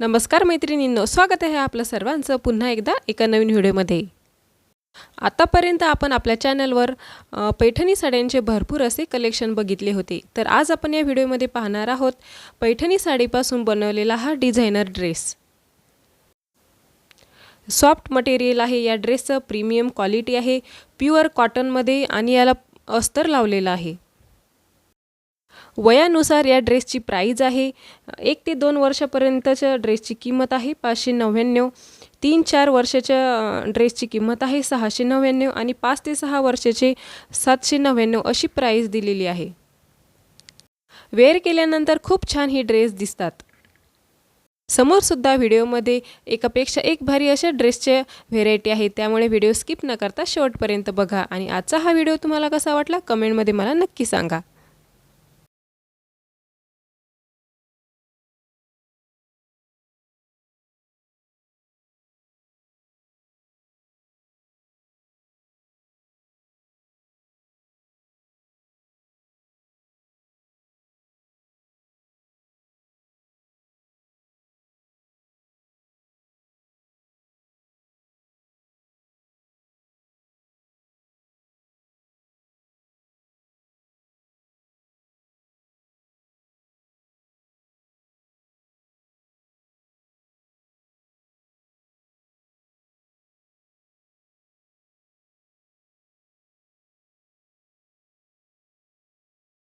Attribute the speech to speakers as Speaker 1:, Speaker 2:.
Speaker 1: नमस्कार मैत्रिणींनो स्वागत आहे आपलं सर्वांचं पुन्हा एकदा एका नवीन व्हिडिओमध्ये. आतापर्यंत आपण आपल्या चॅनलवर पैठणी साड्यांचे भरपूर असे कलेक्शन बघितले होते. तर आज आपण या व्हिडिओमध्ये पाहणार आहोत पैठणी साडीपासून बनवलेला हा डिझायनर ड्रेस. सॉफ्ट मटेरियल आहे या ड्रेसचं प्रीमियम क्वालिटी आहे प्युअर कॉटनमध्ये आणि याला अस्तर लावलेलं आहे. वयानुसार या ड्रेसची प्राईज आहे. एक ते दोन वर्षापर्यंतच्या ड्रेसची किंमत आहे पाचशे नव्याण्णव. तीन चार वर्षाच्या ड्रेसची किंमत आहे सहाशे नव्याण्णव आणि पाच ते सहा वर्षाचे सातशे नव्याण्णव अशी प्राईज दिलेली आहे. वेअर केल्यानंतर खूप छान ही ड्रेस दिसतात. समोरसुद्धा व्हिडिओमध्ये एकापेक्षा एक भारी अशा ड्रेसच्या व्हेरायटी आहेत. त्यामुळे व्हिडिओ स्किप न करता शेवटपर्यंत बघा आणि आजचा हा व्हिडिओ तुम्हाला कसा वाटला कमेंटमध्ये मला नक्की सांगा.